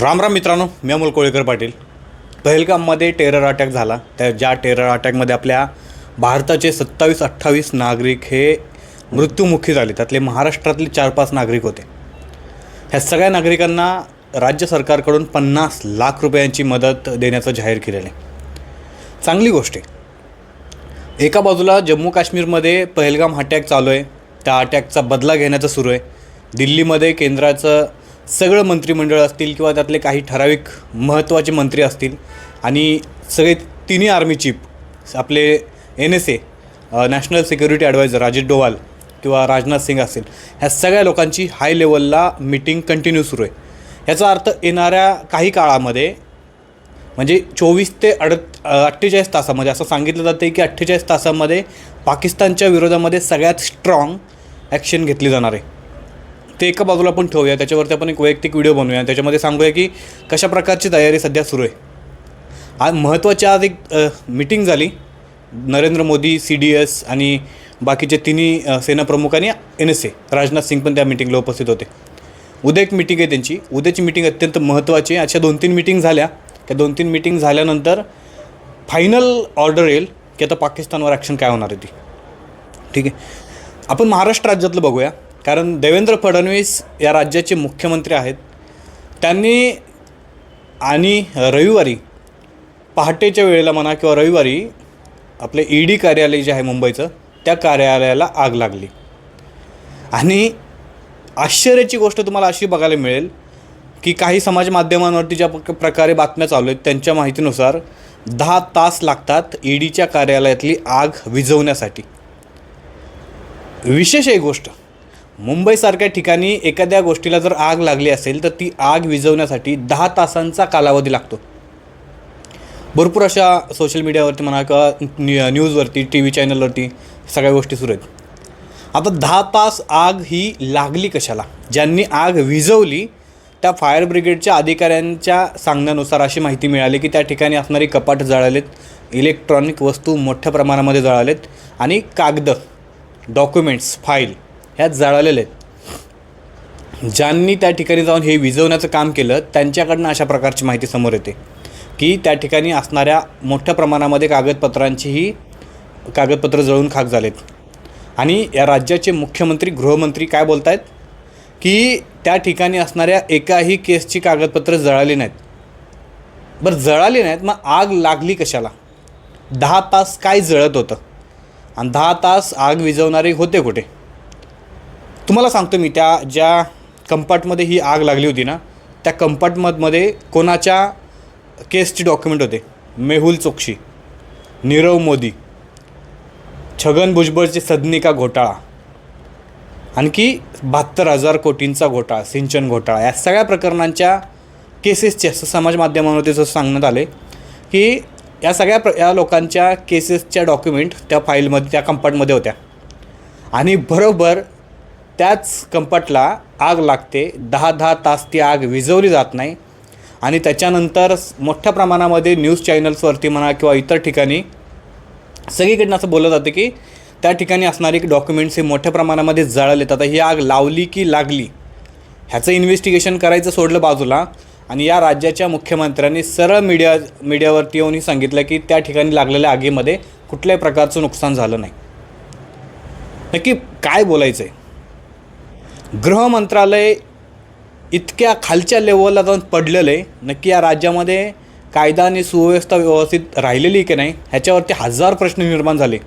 राम राम मित्रांनो मी अमोल कोळेकर पाटील. पहलगाममध्ये टेरर अटॅक झाला. त्या ज्या टेरर अटॅकमध्ये आपल्या भारताचे सत्तावीस अठ्ठावीस नागरिक हे मृत्युमुखी झाले. त्यातले महाराष्ट्रातले चार पाच नागरिक होते. ह्या सगळ्या नागरिकांना राज्य सरकारकडून पन्नास लाख रुपयांची मदत देण्याचं जाहीर केलेलं आहे. चांगली गोष्ट आहे. एका बाजूला जम्मू काश्मीरमध्ये पहलगाम अटॅक चालू आहे. त्या अटॅकचा बदला घेण्याचं सुरू आहे. दिल्लीमध्ये केंद्राचं सगळं मंत्रिमंडळ असतील किंवा त्यातले काही ठराविक महत्त्वाचे मंत्री असतील आणि सगळे तिन्ही आर्मी चीफ आपले N S A national security adviser Rajesh Doval किंवा राजनाथ सिंग असतील ह्या सगळ्या लोकांची हाय लेवलला मीटिंग कंटिन्यू सुरू आहे. याचा अर्थ येणाऱ्या काही काळामध्ये म्हणजे चोवीस ते अड अठ्ठेचाळीस तासामध्ये असं सांगितलं जातं की अठ्ठेचाळीस तासामध्ये पाकिस्तानच्या विरोधामध्ये सगळ्यात स्ट्रॉंग ॲक्शन घेतली जाणार आहे. ते एका बाजूला आपण ठेवूया त्याच्यावरती आपण एक वैयक्तिक व्हिडिओ बनवूया त्याच्यामध्ये सांगूया की कशा प्रकारची तयारी सध्या सुरू आहे. आज महत्त्वाची आज एक मिटिंग झाली. Narendra Modi C D S आणि बाकीचे तिन्ही सेनाप्रमुख आणि N S A Rajnath Singh पण त्या मिटिंगला उपस्थित होते. उद्या एक मिटिंग आहे त्यांची. उद्याची मिटिंग अत्यंत महत्त्वाची आहे. अशा दोन तीन मिटिंग झाल्या. त्या दोन तीन मिटिंग झाल्यानंतर फायनल ऑर्डर येईल की आता पाकिस्तानवर ॲक्शन काय होणार आहे ती. ठीक आहे. आपण महाराष्ट्र राज्यातलं बघूया. कारण देवेंद्र फडणवीस या राज्याचे मुख्यमंत्री आहेत. त्यांनी आणि रविवारी पहाटेच्या वेळेला म्हणा किंवा रविवारी आपले ई डी कार्यालय जे आहे मुंबईचं त्या कार्यालयाला आग लागली. आणि आश्चर्याची गोष्ट तुम्हाला अशी बघायला मिळेल की काही समाज माध्यमांवरती ज्या प्रकारे बातम्या चालू आहेत त्यांच्या माहितीनुसार दहा तास लागतात ई डीच्या कार्यालयातली आग विझवण्यासाठी. विशेष एक गोष्ट मुंबईसारख्या ठिकाणी एखाद्या गोष्टीला जर आग लागली असेल तर ती आग विझवण्यासाठी दहा तासांचा कालावधी लागतो. भरपूर अशा सोशल मीडियावरती म्हणा किंवा न्यू न्यूजवरती टी व्ही चॅनलवरती सगळ्या गोष्टी सुरू आहेत. आता दहा तास आग ही लागली कशाला? ज्यांनी आग विझवली त्या फायर ब्रिगेडच्या अधिकाऱ्यांच्या सांगण्यानुसार अशी माहिती मिळाली की त्या ठिकाणी असणारी कपाट जळालेत इलेक्ट्रॉनिक वस्तू मोठ्या प्रमाणामध्ये जळालेत आणि कागद डॉक्युमेंट्स फाईल ह्यात जळालेल्या आहेत. ज्यांनी त्या ठिकाणी जाऊन हे विजवण्याचं काम केलं त्यांच्याकडनं अशा प्रकारची माहिती समोर येते की त्या ठिकाणी असणाऱ्या मोठ्या प्रमाणामध्ये कागदपत्रांचीही कागदपत्र जळून खाक झालेत. आणि या राज्याचे मुख्यमंत्री गृहमंत्री काय बोलत आहेत की त्या ठिकाणी असणाऱ्या एकाही केसची कागदपत्र जळाली नाहीत. बरं जळाली नाहीत मग आग लागली कशाला? दहा तास काय जळत होतं? आणि दहा तास आग विझवणारे होते कुठे? तुम्हाला सांगतो मी त्या ज्या कंपार्टमध्ये ही आग लागली होती ना त्या कंपार्टमधमध्ये कोणाच्या केसचे डॉक्युमेंट होते? मेहुल चोक्षी नीरव मोदी छगन भुजबळचे सदनिका घोटाळा आणखी बहात्तर हजार कोटींचा घोटाळा सिंचन घोटाळा या सगळ्या प्रकरणांच्या केसेसचे असं समाज माध्यमांवरती जसं सांगण्यात आले की या सगळ्या प्र या लोकांच्या केसेसच्या डॉक्युमेंट त्या फाईलमध्ये त्या कंपार्टमध्ये होत्या. आणि बरोबर त्याच कंपार्टला आग लागते. दहा दहा तास ती आग विझवली जात नाही. आणि त्याच्यानंतर मोठ्या प्रमाणामध्ये न्यूज चॅनल्सवरती म्हणा किंवा इतर ठिकाणी सगळीकडनं असं बोललं जातं की त्या ठिकाणी असणारे डॉक्युमेंट्स हे मोठ्या प्रमाणामध्ये जळालेत. आता ही आग लावली की लागली? ह्याचं इन्व्हेस्टिगेशन करायचं सोडलं बाजूला. आणि या राज्याच्या मुख्यमंत्र्यांनी सरळ मीडिया मीडियावरती येऊनही सांगितलं की त्या ठिकाणी लागलेल्या आगीमध्ये कुठल्याही प्रकारचं नुकसान झालं नाही. नक्की काय बोलायचं आहे गृह मंत्रालय इतक्या खालच्या लेवलला जाऊन पडलेलं आहे नक्की या राज्यामध्ये कायदा आणि सुव्यवस्था व्यवस्थित राहिलेली आहे की नाही ह्याच्यावरती हजार प्रश्न निर्माण झाले.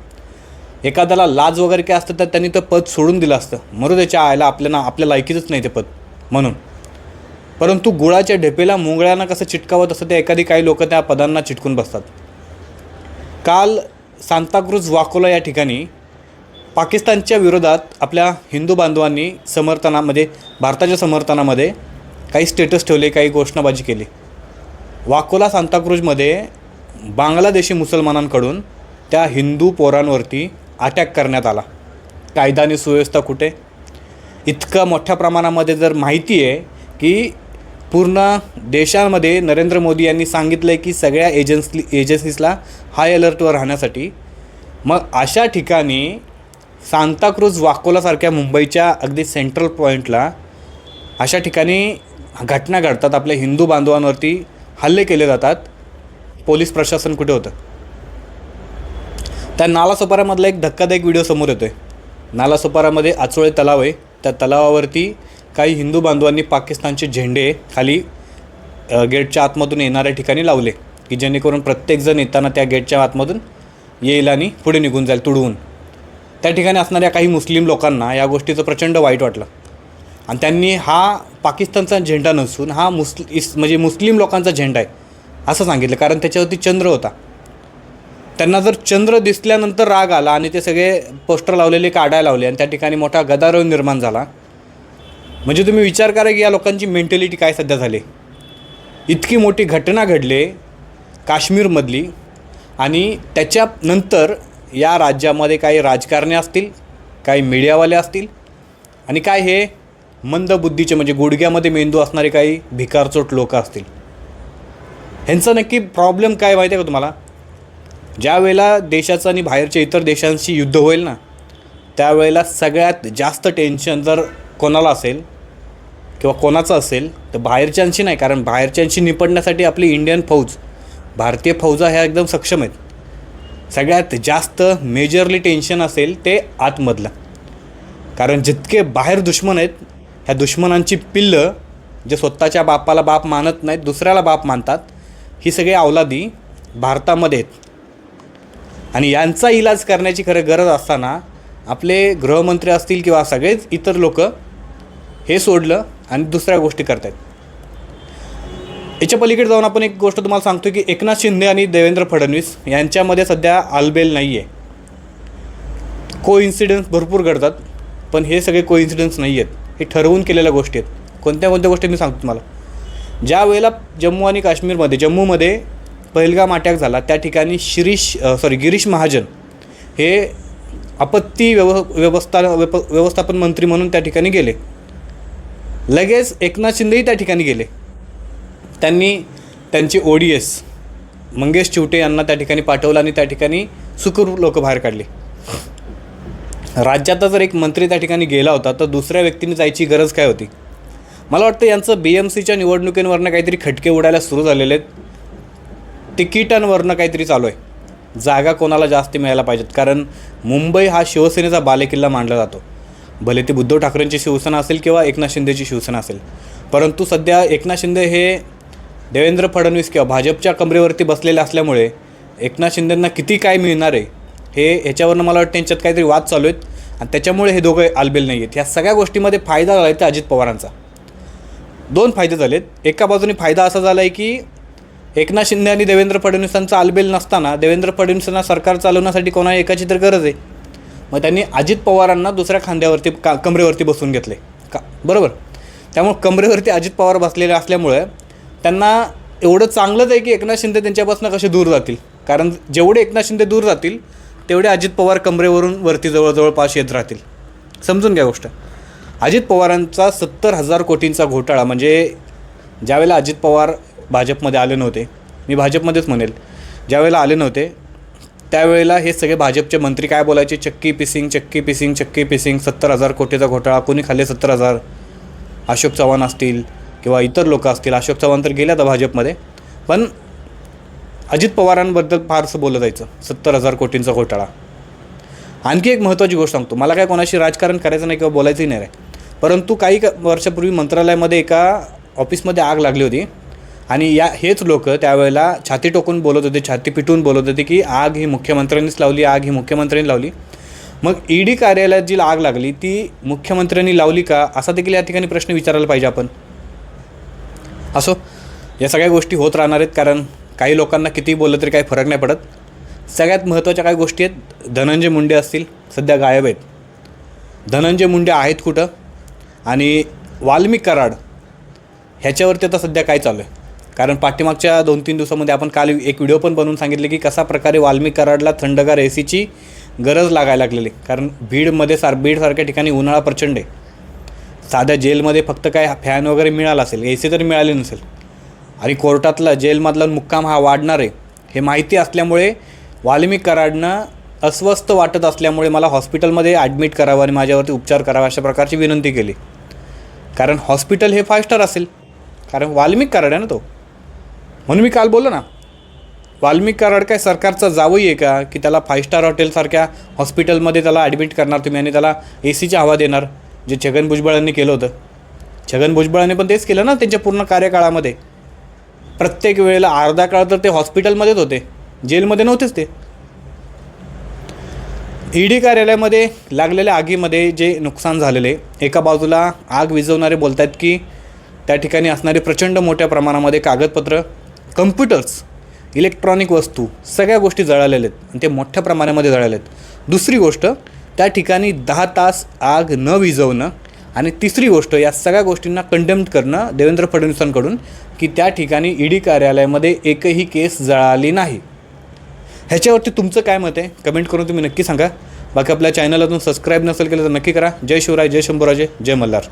एखाद्याला लाज वगैरे काय असतं तर त्यांनी ते पद सोडून दिलं असतं. मरू त्याच्या आयला आपल्याला आपल्या लायकीचंच नाही ते पद म्हणून. परंतु गुळाच्या ढेपेला मुंगळ्यांना कसं चिटकावं तसं ते एखादी काही लोक त्या पदांना चिटकून बसतात. काल सांताक्रुज वाकोला या ठिकाणी पाकिस्तानच्या विरोधात आपल्या हिंदू बांधवांनी समर्थनामध्ये म्हणजे भारताच्या समर्थनामध्ये काही स्टेटस ठेवले काही घोषणाबाजी केली. वाकोला सांताक्रूजमध्ये बांगलादेशी मुसलमानांकडून त्या हिंदू पोरांवरती अटॅक करण्यात आला. कायदा आणि सुव्यवस्था कुठे? इतकं मोठ्या प्रमाणामध्ये जर माहिती आहे की पूर्ण देशामध्ये नरेंद्र मोदी यांनी सांगितलं आहे की सगळ्या एजन्सी एजन्सीजला हाय अलर्टवर राहण्यासाठी मग अशा ठिकाणी सांताक्रूज वाकोलासारख्या मुंबईच्या अगदी सेंट्रल पॉईंटला अशा ठिकाणी घटना घडतात. आपल्या हिंदू बांधवांवरती हल्ले केले जातात. पोलीस प्रशासन कुठे होतं? त्या नालासोपारामधला एक धक्कादायक व्हिडिओ समोर येतो आहे नालासोपारामध्ये आचोळे तलाव आहे. त्या तलावावरती काही हिंदू बांधवांनी पाकिस्तानचे झेंडे खाली गेटच्या आतमधून येणाऱ्या ठिकाणी लावले की जेणेकरून प्रत्येकजण येताना त्या गेटच्या आतमधून येईल आणि पुढे निघून जाईल तुडवून. त्या ठिकाणी असणाऱ्या काही मुस्लिम लोकांना या गोष्टीचं प्रचंड वाईट वाटलं. आणि त्यांनी हा पाकिस्तानचा झेंडा नसून हा मुस्ल इस म्हणजे मुस्लिम लोकांचा झेंडा आहे असं सांगितलं. कारण त्याच्यावरती चंद्र होता. त्यांना जर चंद्र दिसल्यानंतर राग आला आणि ते सगळे पोस्टर लावलेले काढायला लावले आणि त्या ठिकाणी मोठा गदारोळ निर्माण झाला म्हणजे तुम्ही विचार करा की या लोकांची मेंटॅलिटी काय सध्या झाली. इतकी मोठी घटना घडली काश्मीरमधली आणि त्याच्यानंतर या राज्यामध्ये काही राजकारणी असतील काही मीडियावाले असतील आणि काय हे मंदबुद्धीचे म्हणजे गुडघ्यामध्ये मेंदू असणारे काही भिकारचोट लोक असतील. ह्यांचा नक्की प्रॉब्लेम काय माहिती आहे का तुम्हाला? ज्या वेळेला देशाचं आणि बाहेरच्या इतर देशांशी युद्ध होईल ना त्यावेळेला सगळ्यात जास्त टेन्शन जर कोणाला असेल किंवा कोणाचं असेल तर बाहेरच्यांशी नाही कारण बाहेरच्यांशी निपटण्यासाठी आपली इंडियन फौज भारतीय फौजा ह्या एकदम सक्षम आहेत. सगळ्यात जास्त मेजरली टेन्शन असेल ते आतमधलं. कारण जितके बाहेर दुश्मन आहेत ह्या दुश्मनांची पिल्लं जे स्वतःच्या बापाला बाप मानत नाहीत दुसऱ्याला बाप मानतात ही सगळी अवलादी भारतामध्ये आहेत. आणि यांचा इलाज करण्याची खरं गरज असताना आपले गृहमंत्री असतील किंवा सगळेच इतर लोक हे सोडलं आणि दुसऱ्या गोष्टी करत आहेत याच्या पलीकडे जाऊन आपण एक गोष्ट तुम्हाला सांगतो की एकनाथ शिंदे आणि देवेंद्र फडणवीस यांच्यामध्ये सध्या आलबेल नाही आहे को इन्सिडन्स भरपूर घडतात पण हे सगळे को इन्सिडन्स नाही आहेत हे ठरवून केलेल्या गोष्टी आहेत. कोणत्या कोणत्या गोष्टी मी सांगतो तुम्हाला? ज्या वेळेला जम्मू आणि काश्मीरमध्ये जम्मूमध्ये पहिलगाम अटॅक झाला त्या ठिकाणी शिरीष सॉरी गिरीश महाजन हे आपत्ती व्यव व्यवस्था व्यप व्यवस्थापन मंत्री म्हणून त्या ठिकाणी गेले. लगेच एकनाथ शिंदेही त्या ठिकाणी गेले. त्यांनी त्यांचे O D S Mangesh Chivate यांना त्या ठिकाणी पाठवलं आणि त्या ठिकाणी सुखरूप लोक बाहेर काढली. राज्याचा जर एक मंत्री त्या ठिकाणी गेला होता तर दुसऱ्या व्यक्तीने जायची गरज काय होती? मला वाटतं यांचं बी एम सीच्या निवडणुकींवरनं काहीतरी खटके उडायला सुरू झालेले आहेत. तिकिटांवरनं काहीतरी चालू आहे. जागा कोणाला जास्त मिळायला पाहिजेत? कारण मुंबई हा शिवसेनेचा बालेकिल्ला मानला जातो. भले ती उद्धव ठाकरेंची शिवसेना असेल किंवा एकनाथ शिंदेची शिवसेना असेल. परंतु सध्या एकनाथ शिंदे हे देवेंद्र फडणवीस किंवा भाजपच्या कमरेवरती बसलेले असल्यामुळे एकनाथ शिंदेंना किती काय मिळणार आहे हे ह्याच्यावरनं मला वाटतं त्यांच्यात काहीतरी वाद चालू आहेत. आणि त्याच्यामुळे हे दोघं आलबेल नाही आहेत ह्या सगळ्या गोष्टीमध्ये फायदा झाला आहे त्या अजित पवारांचा. दोन फायदे झालेत. एका बाजूने फायदा असा झाला आहे की एकनाथ शिंदे आणि देवेंद्र फडणवीसांचा आलबेल नसताना देवेंद्र फडणवीसांना सरकार चालवण्यासाठी कोणा एकाची तर गरज आहे. मग त्यांनी अजित पवारांना दुसऱ्या खांद्यावरती का कमरेवरती बसून घेतले. का? बरोबर. त्यामुळे कमरेवरती अजित पवार बसलेले असल्यामुळे त्यांना एवढं चांगलंच आहे की एकनाथ शिंदे त्यांच्यापासून कसे दूर जातील? कारण जेवढे एकनाथ शिंदे दूर जातील तेवढे अजित पवार कमरेवरून वरती जवळजवळ पास येत राहतील. समजून घ्या गोष्ट. अजित पवारांचा सत्तर हजार कोटींचा घोटाळा म्हणजे ज्यावेळेला अजित पवार भाजपमध्ये आले नव्हते मी भाजपमध्येच म्हणेल ज्यावेळेला आले नव्हते त्यावेळेला हे सगळे भाजपचे मंत्री काय बोलायचे? चक्की पिसिंग चक्की पिसिंग चक्की पिसिंग सत्तर हजार कोटीचा घोटाळा कोणी खाल्ले सत्तर हजार? अशोक चव्हाण असतील किंवा इतर लोक असतील अशोक चव्हाण तर गेल्या आता भाजपमध्ये. पण अजित पवारांबद्दल फारसं बोललं जायचं. सत्तर हजार कोटींचा घोटाळा. आणखी एक महत्त्वाची गोष्ट सांगतो. मला काय कोणाशी राजकारण करायचं नाही किंवा बोलायचंही नाही आहे परंतु काही वर्षापूर्वी मंत्रालयामध्ये एका ऑफिसमध्ये आग लागली होती. आणि या हेच लोक त्यावेळेला छाती टोकून बोलत होते छाती पिटून बोलत होते की आग ही मुख्यमंत्र्यांनीच लावली आग ही मुख्यमंत्र्यांनी लावली. मग ईडी कार्यालयात जी आग लागली ती मुख्यमंत्र्यांनी लावली का? असा देखील या ठिकाणी प्रश्न विचारायला पाहिजे आपण. असो या सगळ्या गोष्टी होत राहणार आहेत कारण काही लोकांना किती बोललं तरी काही फरक नाही पडत. सगळ्यात महत्त्वाच्या काही गोष्टी आहेत धनंजय मुंडे असतील सध्या गायब आहेत. धनंजय मुंडे आहेत कुठं? आणि वाल्मिक कराड ह्याच्यावरती आता सध्या काय चालू आहे? कारण पाठीमागच्या दोन तीन दिवसामध्ये आपण काल एक व्हिडिओ पण बनवून सांगितले की कसा प्रकारे वाल्मिक कराडला थंडगार ए सीची गरज लागायला लागलेली. कारण बीडमध्ये सार बीडसारख्या ठिकाणी उन्हाळा प्रचंड आहे. साध्या जेलमध्ये फक्त काय फॅन वगैरे मिळाला असेल ए सी तर मिळाली नसेल. आणि कोर्टातला जेलमधला मुक्काम हा वाढणार आहे हे माहिती असल्यामुळे वाल्मिक कराडनं अस्वस्थ वाटत असल्यामुळे मला हॉस्पिटलमध्ये ॲडमिट करावं आणि माझ्यावरती उपचार करावा अशा प्रकारची विनंती केली. कारण हॉस्पिटल हे फाय स्टार असेल. कारण वाल्मिक कराड आहे ना तो. म्हणून मी काल बोललो ना वाल्मिक कराड काय सरकारचा जावई आहे का की त्याला फाय स्टार हॉटेलसारख्या हॉस्पिटलमध्ये त्याला ॲडमिट करणार तुम्ही आणि त्याला ए सीची हवा देणार? जे छगन भुजबळांनी केलं होतं. छगन भुजबळांनी पण तेच केलं ना त्यांच्या पूर्ण कार्यकाळामध्ये. प्रत्येक वेळेला अर्धा काळ तर ते हॉस्पिटलमध्येच होते. जेलमध्ये नव्हतेच ते. ईडी कार्यालयामध्ये लागलेल्या आगीमध्ये जे नुकसान झालेले एका बाजूला आग विझवणारे बोलत आहेत की त्या ठिकाणी असणारे प्रचंड मोठ्या प्रमाणामध्ये कागदपत्र कम्प्युटर्स इलेक्ट्रॉनिक वस्तू सगळ्या गोष्टी जळालेल्या आहेत. आणि ते मोठ्या प्रमाणामध्ये जळाले आहेत दुसरी गोष्ट त्या ठिकाणी दहा तास आग न विझवणं आणि तिसरी गोष्ट या सगळ्या गोष्टींना कंडेम्ड करणं देवेंद्र फडणवीसांकडून की त्या ठिकाणी ईडी कार्यालयामध्ये एकही केस जळाली नाही. ह्याच्यावरती तुमचं काय मत आहे? कमेंट करून तुम्ही नक्की सांगा. बाकी आपल्या चॅनल अजून सबस्क्राईब नसेल केलं तर नक्की करा. जय शिवराय जय शंभूराजे जय मल्हार.